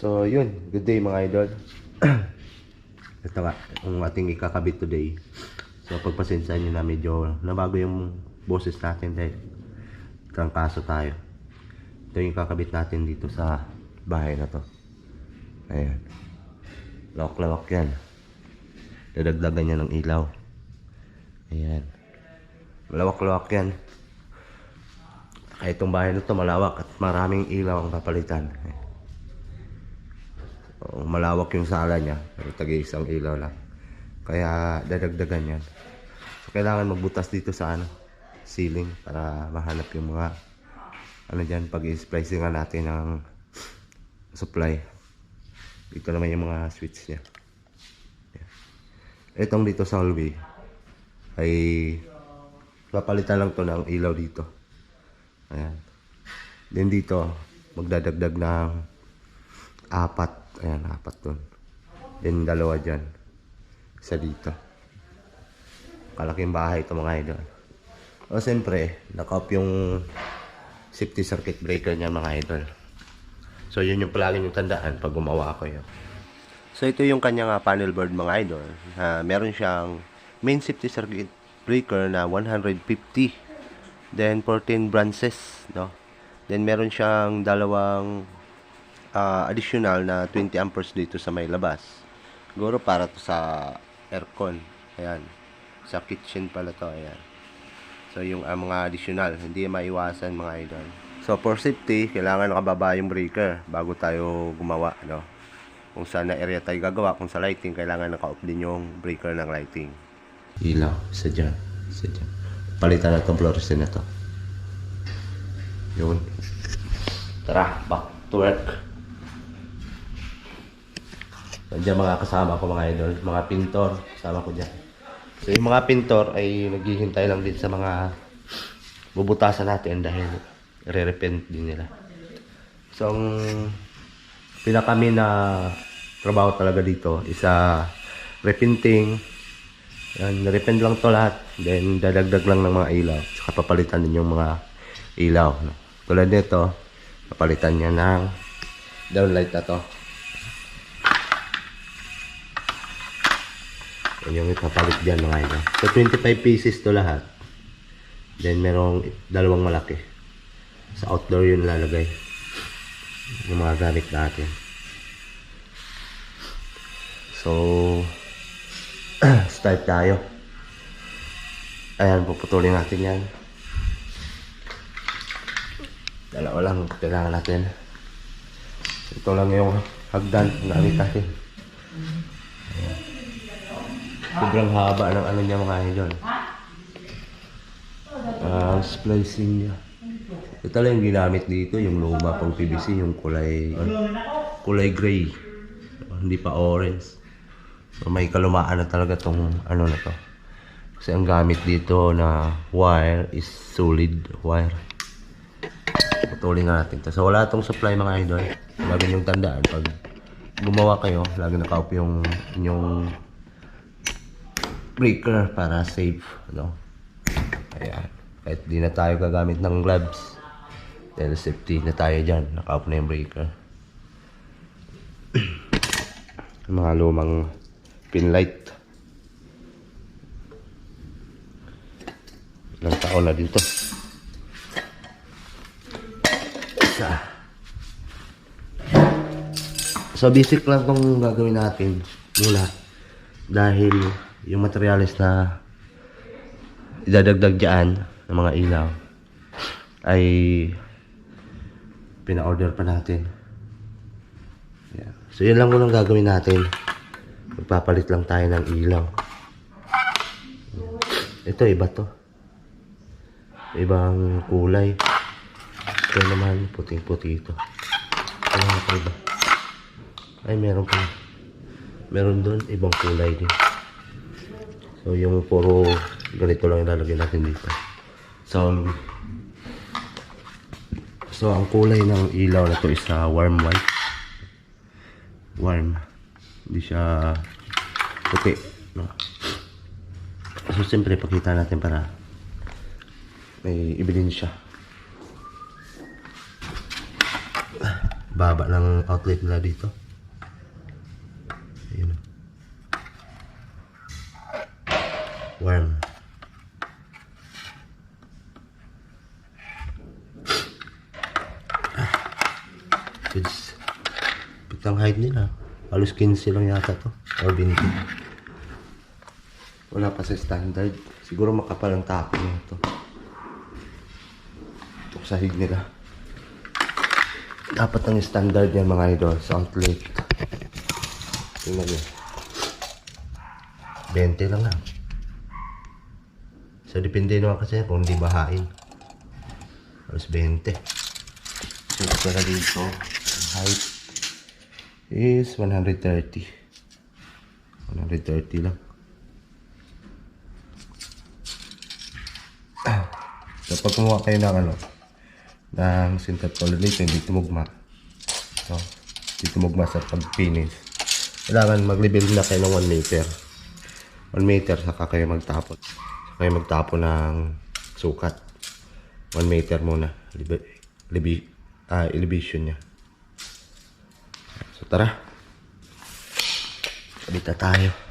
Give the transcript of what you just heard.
So, yun. Good day mga idol. Ito nga, ang ating ikakabit today. So, pagpasensyahan nyo na medyo nabago yung boses natin dahil trangkaso tayo. Ito yung kakabit natin dito sa bahay na to. Ayan. Lawak-lawak yan. Dadagdagan niya ng ilaw. Ayan. Malawak-lawak yan. Kaya itong bahay na to malawak at maraming ilaw ang papalitan. Oo, malawak yung sala niya. Pero tagi isang ilaw lang. Kaya dadagdagan yan. So, kailangan magbutas dito sa ano, ceiling para mahanap yung mga ano dyan, pag-splicing nga natin ng supply. Dito naman yung mga switch niya. Itong dito sa hallway ay papalitan lang to ng ilaw dito. Ayan. Then dito, magdadagdag ng apat. Ayan, apat dun. Then dalawa dyan. Isa dito. Kalaking bahay ito mga idol. O siyempre, naka-off yung safety circuit breaker niya mga idol. So yun yung palagi yung tandaan pag gumawa ako yun. So ito yung kanyang ah, panel board mga idol. Ah, meron siyang main safety circuit breaker na 150. Then 14 branches, no? Then meron siyang dalawang ah, additional na 20 amperes dito sa may labas. Siguro para to sa aircon. Ayan. Sa kitchen pala to, ayan. So yung ah, mga additional, hindi maiwasan mga idol. So for safety, kailangan nakababa yung breaker bago tayo gumawa, no? Kung saan na area tayo gagawa, kung sa lighting, kailangan naka-off din yung breaker ng lighting. Ilaw, isa dyan. Palitan na itong fluorescent na to. Yun. Tara, back to work. Nandiyan mga kasama ko mga idol, mga pintor, kasama ko dyan. So yung mga pintor ay naghihintay lang din sa mga bubutasan natin dahil re-repent din nila. So ang pinakami na trabaho talaga dito isa repenting. Yan, repent lang to lahat. Then dadagdag lang ng mga ilaw. Saka papalitan din yung mga ilaw tulad nito papalitan niya ng downlight na to yan yung ipapalit dyan mga ilaw so 25 pieces to lahat. Then merong dalawang malaki. Sa outdoor yun lalagay. Yung mga gamit natin. So start tayo. Ayan puputulin natin yan. Dalawa lang kailangan natin. Ito lang yung hagdan. Gamit natin Ayan. Sobrang haba ng ano niya mga idol ang splicing niya ito lang yung ginamit dito, yung luma pang PVC, yung kulay kulay gray. Hindi pa orange. So, may kalumaan na talaga tong ano na to. Kasi ang gamit dito na wire is solid wire. Putulin natin. So wala tong supply mga idol. Lagi yung tandaan pag gumawa kayo, lagi naka-off yung yung breaker para safe, ano. Ayan. Kahit di na tayo gagamit ng gloves. Dahil safety na tayo dyan. Naka-off na yung breaker. Mga lumang pin light. Ilang taon na dito. Isa. So basic lang tong gagawin natin muna. Dahil yung materials na idadagdag dyan ng mga ilaw ay pina-order pa natin. Yan. So, yun lang muna ang gagawin natin. Magpapalit lang tayo ng ilaw. Ito, iba to. Ibang kulay. Ito naman, puting-puti ito. Ay, meron pa. Meron doon, ibang kulay din. So, yung puro ganito lang ilalagay natin dito. So, So, ang kulay ng ilaw na to is uh, warm white. Warm. Hindi siya puti. No? So, siyempre, pakita natin para may ebidensya. baba ng outlet nila dito. Ayun. Warm. Kids. Pitang height nila. Halos 15 lang yata to. Or 20. Wala pa sa standard. Siguro makapal ang tapo niya ito. Ito sahig nila. Dapat ang standard yan mga idol sa outlet. Tingnan nyo. 20 lang lang. So, depende naman kasi kung hindi bahain. Halos 20. So, pala dito, height is 130. 130 lang. So, pag kumuha kayo ng ano, ng center pollinator, hindi tumugma. So, hindi tumugma sa pag-finish. Kailangan mag-level na kayo ng 1 meter. 1 meter, saka kayo magtapon. Saka kayo magtapon ng sukat. 1 meter muna. Libi, libi, ah, elevation niya. So, tara. Salita tayo.